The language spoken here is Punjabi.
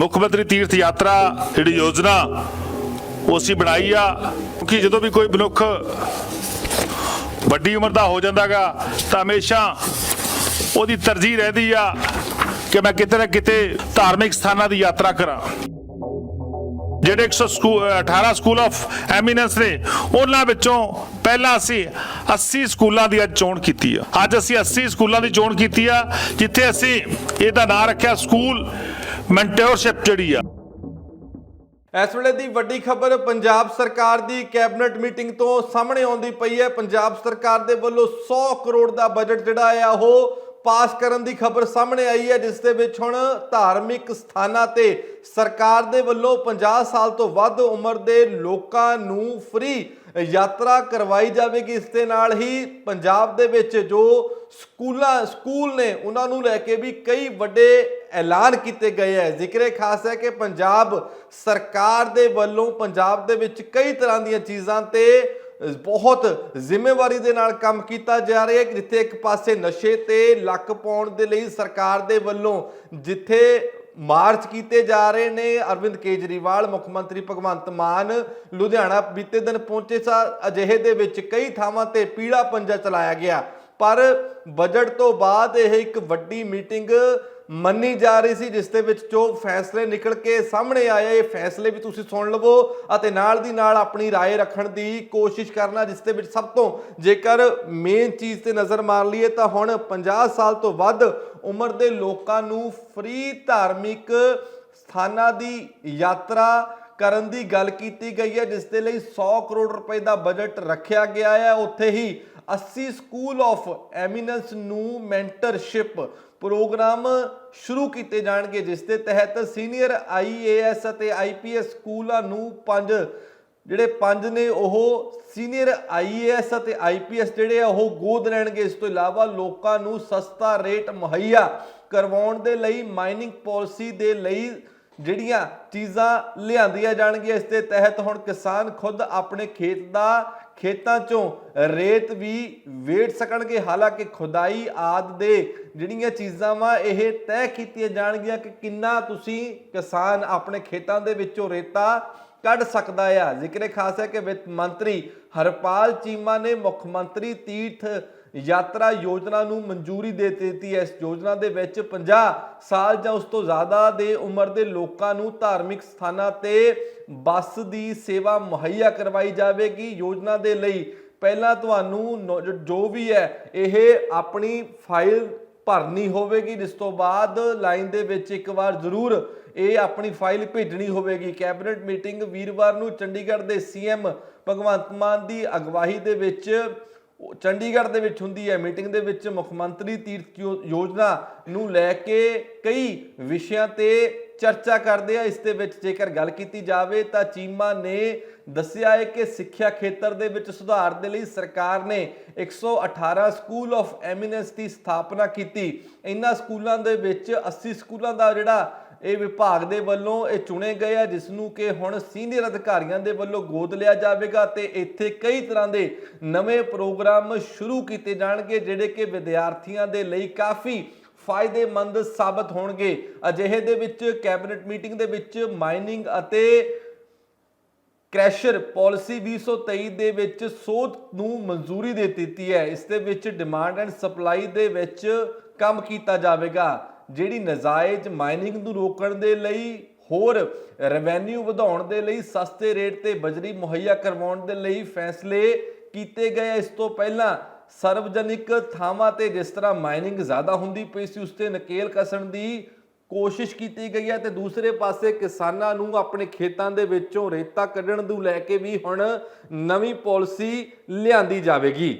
ਮੁੱਖ ਮੰਤਰੀ ਤੀਰਥ ਯਾਤਰਾ ਜਿਹੜੀ ਯੋਜਨਾ ਉਹ ਅਸੀਂ ਬਣਾਈ ਆ, ਕਿਉਂਕਿ ਜਦੋਂ ਵੀ ਕੋਈ ਮਨੁੱਖ ਵੱਡੀ ਉਮਰ ਦਾ ਹੋ ਜਾਂਦਾਗਾ, ਤਾਂ ਹਮੇਸ਼ਾ ਉਹਦੀ ਤਰਜੀਹ ਰਹਿੰਦੀ ਆ ਕਿ ਮੈਂ ਕਿਤੇ ਨਾ ਕਿਤੇ ਧਾਰਮਿਕ ਸਥਾਨਾਂ ਦੀ ਯਾਤਰਾ ਕਰਾਂ। ਜਿਹੜੇ 100 ਸਕੂ- 18 ਸਕੂਲ ਆਫ ਐਮੀਨੈਂਸ ਨੇ, ਉਹਨਾਂ ਵਿੱਚੋਂ ਪਹਿਲਾਂ ਅਸੀਂ 80 ਸਕੂਲਾਂ ਦੀ ਅੱਜ ਚੋਣ ਕੀਤੀ ਆ। ਅੱਜ ਅਸੀਂ 80 ਸਕੂਲਾਂ ਦੀ ਚੋਣ ਕੀਤੀ ਆ, ਜਿੱਥੇ ਅਸੀਂ ਇਹਦਾ ਨਾਂ ਰੱਖਿਆ ਸਕੂਲ ਮੈਂਟੋਰਸ਼ਿਪ ਜਿਹੜੀ ਆ ਇਸ ਵੇਲੇ ਦੀ ਵੱਡੀ ਖਬਰ, ਪੰਜਾਬ ਸਰਕਾਰ ਦੀ ਕੈਬਨਿਟ ਮੀਟਿੰਗ ਤੋਂ ਸਾਹਮਣੇ ਆਉਂਦੀ ਪਈ ਹੈ। ਪੰਜਾਬ ਸਰਕਾਰ ਦੇ ਵੱਲੋਂ 100 ਕਰੋੜ ਦਾ ਬਜਟ ਜਿਹੜਾ ਆ, ਉਹ ਪਾਸ ਕਰਨ ਦੀ ਖਬਰ ਸਾਹਮਣੇ ਆਈ ਹੈ, ਜਿਸ ਦੇ ਵਿੱਚ ਹੁਣ ਧਾਰਮਿਕ ਸਥਾਨਾਂ ਤੇ ਸਰਕਾਰ ਦੇ ਵੱਲੋਂ 50 ਸਾਲ ਤੋਂ ਵੱਧ ਉਮਰ ਦੇ ਲੋਕਾਂ ਨੂੰ ਫ੍ਰੀ ਯਾਤਰਾ ਕਰਵਾਈ ਜਾਵੇਗੀ। ਇਸ ਦੇ ਨਾਲ ਹੀ ਪੰਜਾਬ ਦੇ ਵਿੱਚ ਜੋ ਸਕੂਲਾਂ, ਸਕੂਲ ਨੇ ਉਹਨਾਂ ਨੂੰ ਲੈ ਕੇ ਵੀ ਕਈ ਵੱਡੇ ਐਲਾਨ ਕੀਤੇ ਗਏ ਹੈ। ਜ਼ਿਕਰੇ ਖਾਸ ਹੈ ਕਿ ਪੰਜਾਬ ਸਰਕਾਰ ਦੇ ਵੱਲੋਂ ਪੰਜਾਬ ਦੇ ਵਿੱਚ ਕਈ ਤਰ੍ਹਾਂ ਦੀਆਂ ਚੀਜ਼ਾਂ ਤੇ ਬਹੁਤ ਜ਼ਿੰਮੇਵਾਰੀ ਦੇ ਨਾਲ ਕੰਮ ਕੀਤਾ ਜਾ ਰਿਹਾ ਹੈ। ਜਿੱਥੇ ਇੱਕ ਪਾਸੇ ਨਸ਼ੇ ਤੇ ਲੱਕ ਪਾਉਣ ਦੇ ਲਈ ਸਰਕਾਰ ਦੇ ਵੱਲੋਂ ਜਿੱਥੇ ਮਾਰਚ ਕੀਤੇ ਜਾ ਰਹੇ ਨੇ, ਅਰਵਿੰਦ ਕੇਜਰੀਵਾਲ, ਮੁੱਖ ਮੰਤਰੀ ਭਗਵੰਤ ਮਾਨ, ਲੁਧਿਆਣਾ ਬੀਤੇ ਦਿਨ ਪਹੁੰਚੇ ਸਾ ਅਜਿਹੇ ਦੇ ਵਿੱਚ ਕਈ ਥਾਵਾਂ ਤੇ ਪੀੜਾ ਪੰਜਾ ਚਲਾਇਆ ਗਿਆ। ਪਰ ਬਜਟ ਤੋਂ ਬਾਅਦ ਇਹ ਇੱਕ ਵੱਡੀ ਮੀਟਿੰਗ ਮੰਨੀ ਜਾ ਰਹੀ ਸੀ ਜਿਸ ਦੇ ਵਿੱਚ ਜੋ ਫੈਸਲੇ ਨਿਕਲ ਕੇ ਸਾਹਮਣੇ ਆਏ ਇਹ ਫੈਸਲੇ ਵੀ ਤੁਸੀਂ ਸੁਣ ਲਵੋ ਅਤੇ ਨਾਲ ਦੀ ਨਾਲ ਆਪਣੀ رائے ਰੱਖਣ ਦੀ ਕੋਸ਼ਿਸ਼ ਕਰਨਾ ਜਿਸ ਦੇ ਵਿੱਚ ਸਭ ਤੋਂ ਜੇਕਰ ਮੇਨ ਚੀਜ਼ ਤੇ ਨਜ਼ਰ ਮਾਰ ਲਈਏ ਤਾਂ ਹੁਣ 50 ਸਾਲ ਤੋਂ ਵੱਧ ਉਮਰ ਦੇ ਲੋਕਾਂ ਨੂੰ ਫ੍ਰੀ ਧਾਰਮਿਕ ਸਥਾਨਾਂ ਦੀ ਯਾਤਰਾ ਕਰਨ ਦੀ ਗੱਲ ਕੀਤੀ ਗਈ ਹੈ ਜਿਸ ਦੇ ਲਈ 100 ਕਰੋੜ ਰੁਪਏ ਦਾ ਬਜਟ ਰੱਖਿਆ ਗਿਆ ਹੈ ਉੱਥੇ ਹੀ 80 ਸਕੂਲ ਆਫ ਐਮੀਨੈਂਸ ਨੂੰ ਮੈਂਟਰਸ਼ਿਪ ਪ੍ਰੋਗਰਾਮ ਸ਼ੁਰੂ ਕੀਤੇ ਜਾਣਗੇ ਜਿਸ ਦੇ ਤਹਿਤ ਸੀਨੀਅਰ ਆਈਏਐਸ ਅਤੇ ਆਈਪੀਐਸ ਸਕੂਲਾਂ ਨੂੰ ਪੰਜ ਜਿਹੜੇ ਪੰਜ ਨੇ ਉਹ ਸੀਨੀਅਰ ਆਈਏਐਸ ਅਤੇ ਆਈਪੀਐਸ ਜਿਹੜੇ ਆ ਉਹ ਗੋਦ ਲੈਣਗੇ ਇਸ ਤੋਂ ਇਲਾਵਾ ਲੋਕਾਂ ਨੂੰ ਸਸਤਾ ਰੇਟ ਮੁਹੱਈਆ ਕਰਵਾਉਣ ਦੇ ਲਈ ਮਾਈਨਿੰਗ ਪਾਲਿਸੀ ਦੇ ਲਈ ਜਿਹੜੀਆਂ ਚੀਜ਼ਾਂ ਲਿਆਂਦੀਆਂ ਜਾਣਗੀਆਂ, ਇਸ ਦੇ ਤਹਿਤ ਹੁਣ ਕਿਸਾਨ ਖੁਦ ਆਪਣੇ ਖੇਤ ਦਾ, ਖੇਤਾਂ ਚੋਂ ਰੇਤ ਵੀ ਵੇਟ ਸਕਣਗੇ। ਹਾਲਾਂਕਿ ਖੁਦਾਈ ਆਦ ਦੇ ਜਿਹੜੀਆਂ ਚੀਜ਼ਾਂ ਵਾ, ਇਹ ਤੈਅ ਕੀਤੀਆਂ ਜਾਣਗੀਆਂ ਕਿ ਕਿੰਨਾ ਤੁਸੀਂ ਕਿਸਾਨ ਆਪਣੇ ਖੇਤਾਂ ਦੇ ਵਿੱਚੋਂ ਰੇਤਾ ਕੱਢ ਸਕਦਾ ਆ। ਜ਼ਿਕਰੇ ਖਾਸ ਹੈ ਕਿ ਵਿੱਤ ਮੰਤਰੀ ਹਰਪਾਲ ਚੀਮਾ ਨੇ ਮੁੱਖ ਮੰਤਰੀ ਤੀਰਥ ਯਾਤਰਾ ਯੋਜਨਾ ਨੂੰ ਮਨਜ਼ੂਰੀ ਦੇ ਦਿੱਤੀ। ਹੈ ਇਸ ਯੋਜਨਾ ਦੇ ਵਿੱਚ 50 ਸਾਲ ਜਾਂ ਉਸ ਤੋਂ ਜ਼ਿਆਦਾ ਦੇ ਉਮਰ ਦੇ ਲੋਕਾਂ ਨੂੰ ਧਾਰਮਿਕ ਸਥਾਨਾਂ ਤੇ ਬੱਸ ਦੀ ਸੇਵਾ ਮੁਹੱਈਆ ਕਰਵਾਈ ਜਾਵੇਗੀ। ਯੋਜਨਾ ਦੇ ਲਈ ਪਹਿਲਾਂ ਤੁਹਾਨੂੰ ਜੋ ਵੀ ਹੈ, ਇਹ ਆਪਣੀ ਫਾਈਲ ਭਰਨੀ ਹੋਵੇਗੀ। ਜਿਸ ਤੋਂ ਬਾਅਦ ਲਾਈਨ ਦੇ ਵਿੱਚ ਇੱਕ ਵਾਰ ਜ਼ਰੂਰ ਇਹ ਆਪਣੀ ਫਾਈਲ ਭੇਜਣੀ ਹੋਵੇਗੀ। ਕੈਬਨਿਟ ਮੀਟਿੰਗ ਵੀਰਵਾਰ ਨੂੰ ਚੰਡੀਗੜ੍ਹ ਦੇ ਸੀਐਮ ਭਗਵੰਤ ਮਾਨ ਦੀ ਅਗਵਾਈ ਦੇ ਵਿੱਚ ਚੰਡੀਗੜ੍ਹ ਦੇ ਵਿੱਚ ਹੁੰਦੀ ਹੈ। ਮੀਟਿੰਗ ਦੇ ਵਿੱਚ ਮੁੱਖ ਮੰਤਰੀ ਤੀਰਥ ਯੋ- ਯੋਜਨਾ ਨੂੰ ਲੈ ਕੇ ਕਈ ਵਿਸ਼ਿਆਂ ਤੇ ਚਰਚਾ ਕਰਦੇ ਆ। ਇਸ ਦੇ ਵਿੱਚ ਜੇਕਰ ਗੱਲ ਕੀਤੀ ਜਾਵੇ ਤਾਂ ਚੀਮਾ ਨੇ ਦੱਸਿਆ ਹੈ ਕਿ ਸਿੱਖਿਆ ਖੇਤਰ ਦੇ ਵਿੱਚ ਸੁਧਾਰ ਦੇ ਲਈ ਸਰਕਾਰ ਨੇ 118 ਸਕੂਲ ਆਫ ਐਮੀਨੈਂਸ ਦੀ ਸਥਾਪਨਾ ਕੀਤੀ। ਇਹਨਾਂ ਸਕੂਲਾਂ ਦੇ ਵਿੱਚ 80 ਸਕੂਲਾਂ ਦਾ ਜਿਹੜਾ ਇਹ ਵਿਭਾਗ ਦੇ ਵੱਲੋਂ ਇਹ ਚੁਣੇ ਗਏ ਆ ਜਿਸ ਨੂੰ ਕਿ ਹੁਣ ਸੀਨੀਅਰ ਅਧਿਕਾਰੀਆਂ ਦੇ ਵੱਲੋਂ ਗੋਦ ਲਿਆ ਜਾਵੇਗਾ ਤੇ ਇੱਥੇ ਕਈ ਤਰ੍ਹਾਂ ਦੇ ਨਵੇਂ ਪ੍ਰੋਗਰਾਮ ਸ਼ੁਰੂ ਕੀਤੇ ਜਾਣਗੇ, ਜਿਹੜੇ ਕਿ ਵਿਦਿਆਰਥੀਆਂ ਦੇ ਲਈ ਕਾਫੀ ਫਾਇਦੇਮੰਦ ਸਾਬਤ ਹੋਣਗੇ। ਅਜਿਹੇ ਦੇ ਵਿੱਚ ਕੈਬਨਿਟ ਮੀਟਿੰਗ ਦੇ ਵਿੱਚ ਮਾਈਨਿੰਗ ਅਤੇ ਕ੍ਰੈਸ਼ਰ ਪਾਲਿਸੀ 2023 ਦੇ ਵਿੱਚ ਸੋਧ ਨੂੰ ਮਨਜ਼ੂਰੀ ਦੇ ਦਿੱਤੀ ਹੈ। ਇਸ ਦੇ ਵਿੱਚ ਡਿਮਾਂਡ ਐਂਡ ਸਪਲਾਈ ਦੇ ਵਿੱਚ ਕੰਮ ਕੀਤਾ ਜਾਵੇਗਾ। ਜਿਹੜੀ ਨਜਾਇਜ਼ ਮਾਈਨਿੰਗ ਨੂੰ ਰੋਕਣ ਦੇ ਲਈ, ਹੋਰ ਰੈਵਨਿਊ ਵਧਾਉਣ ਦੇ ਲਈ, ਸਸਤੇ ਰੇਟ ਤੇ ਬਜਰੀ ਮੁਹੱਈਆ ਕਰਵਾਉਣ ਦੇ ਲਈ ਫੈਸਲੇ ਕੀਤੇ ਗਏ। ਇਸ ਤੋਂ ਪਹਿਲਾਂ ਸਰਵਜਨਿਕ ਥਾਵਾਂ ਤੇ ਜਿਸ ਤਰ੍ਹਾਂ ਮਾਈਨਿੰਗ ਜ਼ਿਆਦਾ ਹੁੰਦੀ ਪਈ ਸੀ, ਉਸ ਤੇ ਨਕੇਲ ਕਸਣ ਦੀ ਕੋਸ਼ਿਸ਼ ਕੀਤੀ ਗਈ ਹੈ ਤੇ ਦੂਸਰੇ ਪਾਸੇ ਕਿਸਾਨਾਂ ਨੂੰ ਆਪਣੇ ਖੇਤਾਂ ਦੇ ਵਿੱਚੋਂ ਰੇਤਾ ਕੱਢਣ ਨੂੰ ਲੈ ਕੇ ਵੀ ਹੁਣ ਨਵੀਂ ਪਾਲਿਸੀ ਲਿਆਂਦੀ ਜਾਵੇਗੀ।